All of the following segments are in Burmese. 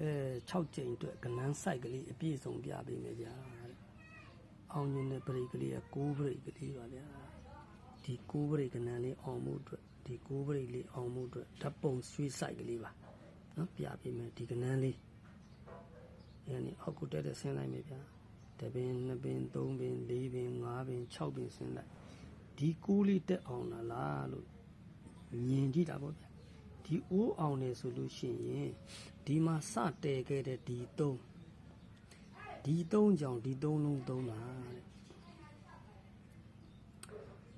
ကဲ6ကြိမ်အတွက်ကနန်းစိုက်ကလေးအပြည့်စုံပြပေးမယ်ဗျာတဲ့အောင်မြင်တဲ့ပရိတ်ကလေးက6ပရိတ်ကလေးပါဗျာဒီ6ပရိတ်ကနန်းလေးအောင်မှုအတွက်ဒီ6ပရိတ်လေးအောင်မှုအတွက်ဓာတ်ပုံရွှေစိုက်ကလေးပါနော်ပြပေးမယ်ဒီကနန်းလေးအဲ့ဒါนี่အောက်ကိုတက်တက်ဆင်းလိုက်မယ်ဗျာတပင်2ပင်3ပင်4ပင်5ပင်6ပင်ဆင်းလိုက်ဒီ6လေးတက်အောင်လားလားလို့မြင်ကြည့်တာပေါ့ဗျာ ဒီအိုးအောင်နေဆိုလို့ရှိရင်ဒီမှာစတဲခဲ့တဲ့ဒီသုံးဒီသုံးကြောင့်ဒီသုံးလုံးသုံးတာတဲ့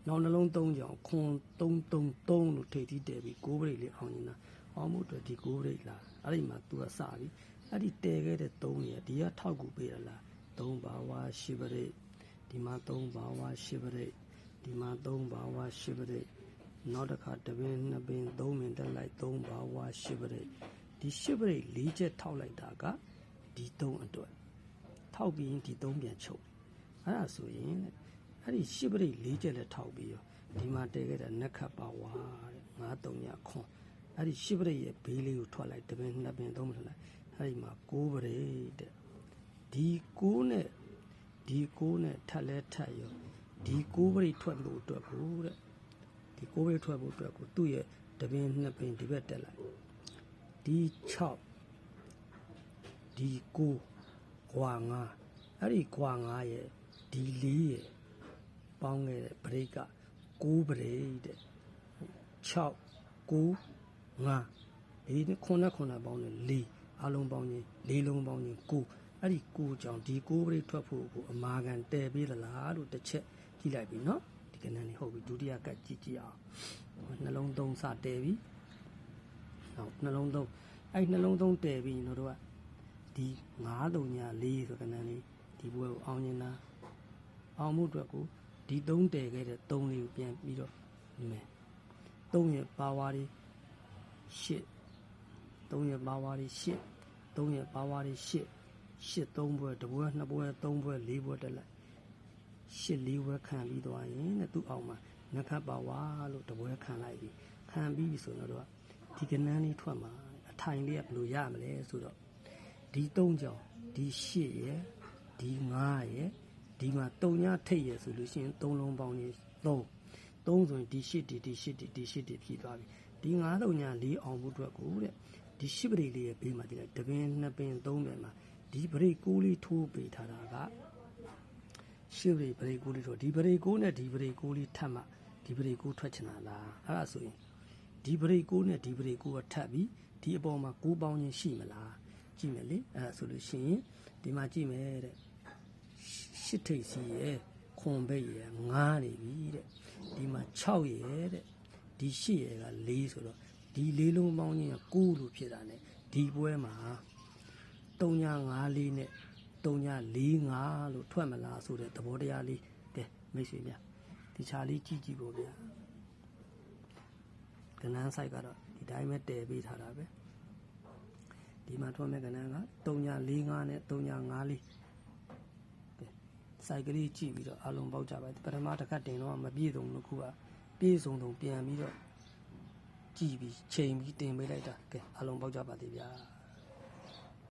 နောက်နှလုံးသုံးကြောင့်ခွန်333လို့ထိပ်သီးတဲပြီးကိုးပရိတ်လေးအောင်နေတာအောင်မှုအတွက်ဒီကိုးပရိတ်လားအဲ့ဒီမှာ तू ကစပြီအဲ့ဒီတဲခဲ့တဲ့သုံးရဒီကထောက်ကူပေးရလား3ဘာဝရှိပရိတ်ဒီမှာ3ဘာဝရှိပရိတ်ဒီမှာ3ဘာဝရှိပရိတ်နောက်တစ်ခါတပင်နှစ်ပင်သုံးပင်တ က်လိုက်သုံးပါဝါရှစ်ပရိတ်ဒီရှစ်ပရိတ်၄ချက်ထောက်လိုက်တာကဒီသုံးအတွက်ထောက်ပြီးရင်ဒီသုံးပြန်ချုပ်အဲ့ဒါဆိုရင်တဲ့အဲ့ဒီရှစ်ပရိတ်၄ချက်လည်းထောက်ပြီးရောဒီမှာတည်ခဲ့တဲ့နက်ခတ်ပါဝါတဲ့ငါးသုံးညခွန်အဲ့ဒီရှစ်ပရိတ်ရဲ့ဘေးလေးကိုထွက်လိုက်တပင်နှစ်ပင်သုံးပင်ထွက်လိုက်အဲ့ဒီမှာကိုးပရိတ်တဲ့ဒီကိုးနဲ့ဒီကိုးနဲ့ထပ်လဲထပ်ရောဒီကိုးပရိတ်ထွက်လို့အတွက်ကိုတဲ့ ဒီကိုယ်ပဲထွက်ဖို့အတွက်ကိုသူ့ရဲ့တပင်နှစ်ပင်ဒီဘက်တက်လိုက်ဒီ6ဒီ9ကွာ9အဲ့ဒီကွာ9ရဲ့ဒီ4ရဲ့ပေါင်းခဲ့တဲ့ဘရိတ်က9ဘရိတ်တဲ့6 9 5ဒီခုနှစ်ခုနှစ်ပေါင်းနဲ့4အလုံးပေါင်းချင်း4လုံးပေါင်းချင်း9အဲ့ဒီ9ကြောင့်ဒီ9ဘရိတ်ထွက်ဖို့ကိုအမာခံတည်ပေးသလားလို့တစ်ချက်ကြည့်လိုက်ပြီနော်ဒီ ကနန်းလေးဟုတ်ပြီဒုတိယကတ်ကြည့်ကြည့်အောင်နှလုံးသုံးစတဲပြီဟုတ်နှလုံးသုံးအဲ့နှလုံးသုံးတဲပြီတို့ကဒီ9 3ည4ဆိုကနန်းလေးဒီဘွဲကိုအောင်ရင်လားအောင်မှုအတွက်ကိုဒီ3တဲခဲ့တဲ့3လေးကိုပြန်ပြီးတော့ဒီမဲ့3ရဲ့ပါဝါလေး8 3ရဲ့ပါဝါလေး8 3ရဲ့ပါဝါလေး8 8 3ဘွဲတဘွဲ2ဘွဲ3ဘွဲ4ဘွဲတက်လိုက် ရှစ်လေးဝဲခံပြီးသွားရင်တဲ့သူ့အောင်မှာနခတ်ပါဝါလို့တပွဲခံလိုက်ပြီခံပြီးပြီဆိုတော့ဒီကနန်းလေးထွက်မှာအထိုင်လေးကဘယ်လိုရမလဲဆိုတော့ဒီ၃ကြောင်ဒီရှစ်ရယ်ဒီ၅ရယ်ဒီမှာတုံညထိတ်ရယ်ဆိုလို့ရှိရင်၃လုံးပေါင်းကြီး၃၃ဆိုရင်ဒီရှစ်ဒီဒီရှစ်ဒီဒီရှစ်ဒီဖြည့်သွားပြီဒီ၅တုံည၄အောင်ဖို့အတွက်ကိုတဲ့ဒီရှစ်ပရိလေးရဲ့ဘေးမှာဒီလိုက်တပင်နှစ်ပင်သုံးပင်မှာဒီပရိကိုးလေးထိုးပေးထားတာက ရှေ့ဘရိတ်ဘရိတ်ကိုလေးတော့ဒီဘရိတ်ကိုနဲ့ဒီဘရိတ်ကိုလေးထပ်မှဒီဘရိတ်ကိုထွက်ချင်တာလားအဲ့ဒါဆိုရင်ဒီဘရိတ်ကိုနဲ့ဒီဘရိတ်ကိုကထပ်ပြီးဒီအပေါ်မှာကိုးပေါင်းခြင်းရှိမလားကြည့်မယ်လေအဲ့ဒါဆိုလို့ရှိရင်ဒီမှာကြည့်မယ်တဲ့ရှစ်ထိပ်စီရဲ့ခွန်ဘိတ်ရဲ့ငားနေပြီတဲ့ဒီမှာ6ရဲ့တဲ့ဒီ8ရဲ့က4ဆိုတော့ဒီလေးလုံးပေါင်းခြင်းက9လို့ဖြစ်တာ ਨੇ ဒီပွဲမှာ3ည5လေးနဲ့ 3ည4 5လို့ထွက်မလားဆိုတဲ့သဘောတရားလေးကဲမိတ်ဆွေများဒီချာလေးကြည့်ကြည့်ဖို့ဗျာကနန်းဆိုင်ကတော့ဒီတိုင်းပဲတည်ပေးထားတာပဲဒီမှာထွက်မဲ့ကနန်းက3ည4 5နဲ့3ည5လေးကဲစိုက်ကလေးကြည့်ပြီးတော့အလုံးပေါက်ကြပါပထမတစ်ခါတင်တော့မပြည့်စုံလို့ခုကပြည့်စုံတော့ပြန်ပြီးတော့ကြည့်ပြီးချိန်ပြီးတင်ပေးလိုက်တာကဲအလုံးပေါက်ကြပါသေးဗျာ